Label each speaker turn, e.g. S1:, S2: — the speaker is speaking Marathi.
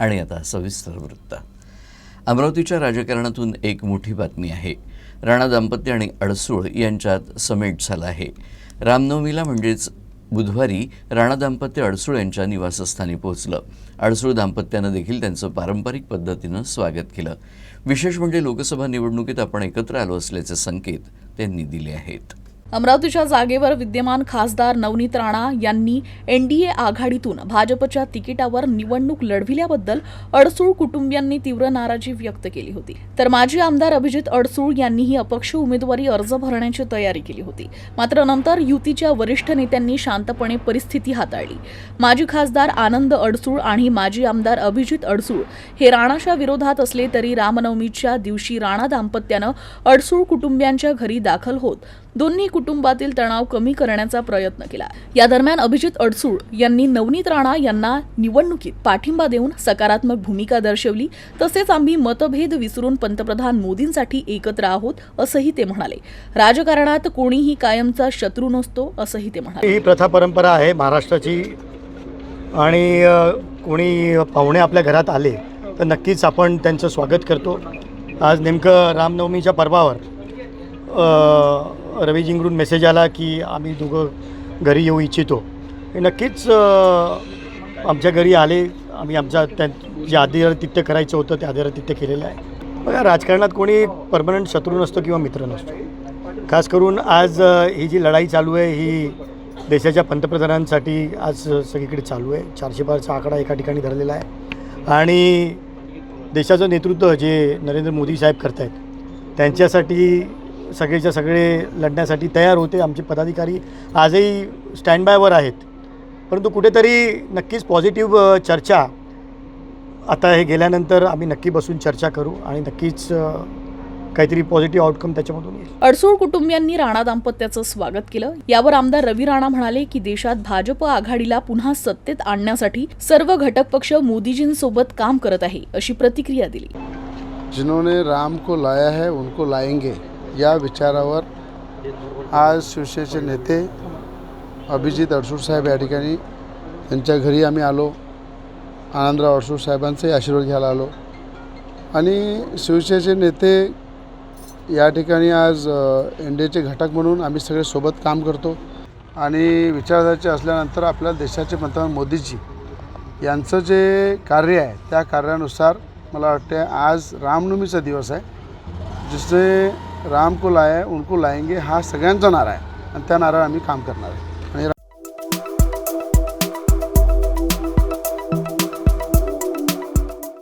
S1: आणि आता सविस्तर वृत्त. अमरावतीच्या राजकारणातून एक मोठी बातमी आहे. राणा दाम्पत्य आणि अडसूळ यांच्यात समेट झाला आहे. रामनवमीला म्हणजेच बुधवारी राणा दाम्पत्य अडसूळ यांच्या निवासस्थानी पोहोचलं. अडसूळ दाम्पत्यानं देखील त्यांचं पारंपरिक पद्धतीनं स्वागत केलं. विशेष म्हणजे लोकसभा निवडणुकीत आपण एकत्र आलो असल्याचे संकेत त्यांनी दिले आहेत.
S2: अमरावतीच्या जागेवर विद्यमान खासदार नवनीत राणा यांनी एनडीए आघाडीतून भाजपच्या तिकिटावर निवडणूक लढविल्याबद्दल अडसूळ कुटुंबियांनी तीव्र नाराजी व्यक्त केली होती. तर माजी आमदार अभिजित अडसूळ यांनीही अपक्ष उमेदवारी अर्ज भरण्याची तयारी केली होती. मात्र नंतर युतीच्या वरिष्ठ नेत्यांनी शांतपणे परिस्थिती हाताळली. माजी खासदार आनंद अडसूळ आणि माजी आमदार अभिजित अडसूळ हे राणाच्या विरोधात असले तरी रामनवमीच्या दिवशी राणा दाम्पत्यानं अडसूळ कुटुंबियांच्या घरी दाखल होत दोन्ही कुटुंबातील तणाव कमी करण्याचा प्रयत्न केला. या दरम्यान अभिजित अडसूळ यांनी नवनीत राणा यांना निवडणुकीत पाठिंबा देऊन सकारात्मक भूमिका दर्शवली. तसेच आम्ही मतभेद विसरून पंतप्रधान मोदींसाठी एकत्र आहोत असंही ते म्हणाले. राजकारणात कोणीही कायमचा शत्रू नसतो असंही ते म्हणाले.
S3: ही प्रथा परंपरा आहे महाराष्ट्राची आणि कोणी पाहुणे आपल्या घरात आले तर नक्कीच आपण त्यांचं स्वागत करतो. आज नेमकं रामनवमीच्या पर्वावर रवी रवीजींकडून मेसेज आला की आम्ही दोघं घरी येऊ इच्छितो. हे नक्कीच आमच्या घरी आले. आम्ही आमचा त्या जे आदिरातिथ्य करायचं होतं ते आदिरातिथ्य केलेलं आहे. बघा राजकारणात कोणी परमनंट शत्रू नसतो किंवा मित्र नसतो. खास करून आज ही जी लढाई चालू आहे ही देशाच्या पंतप्रधानांसाठी आज सगळीकडे चालू आहे. चारशे पारचा आकडा एका ठिकाणी धरलेला आहे. आणि देशाचं नेतृत्व जे नरेंद्र मोदी साहेब करत आहेत त्यांच्यासाठी सगळेच्या सगळे लढण्यासाठी तयार होते. आमचे पदाधिकारी आजही स्टँड बायवर आहेत. परंतु कुठेतरी नक्कीच पॉझिटिव्ह चर्चा आता हे गेल्यानंतर आम्ही नक्की बसून चर्चा करू आणि नक्कीच काहीतरी पॉझिटिव्ह आउटकम त्याच्यामधून येईल.
S2: अडसूळ कुटुंबियांनी राणा दाम्पत्याचं स्वागत केलं. यावर आमदार रवी राणा म्हणाले की देशात भाजप आघाडीला पुन्हा सत्तेत आणण्यासाठी सर्व घटक पक्ष मोदीजींसोबत काम करत आहे अशी प्रतिक्रिया दिली.
S4: जिन्होंने राम को लाया है उनको लाएंगे. या विचारावर आज शिवसेनेचे नेते अभिजित अडसूर साहेब या ठिकाणी त्यांच्या घरी आम्ही आलो. आनंदराव अडसूळ साहेबांचाही आशीर्वाद घ्यायला आलो. आणि शिवसेनेचे नेते या ठिकाणी आज एन डी एचे घटक म्हणून आम्ही सगळे सोबत काम करतो. आणि विचारधारेचे असल्यानंतर आपल्या देशाचे पंतप्रधान मोदीजी यांचं जे कार्य आहे त्या कार्यानुसार मला वाटते आज रामनवमीचा दिवस आहे. जसे राम को लाया उनको लाएंगे हा सगळ्यांचा नारा आहे. आणि त्या नारावर आम्ही काम करणार आहे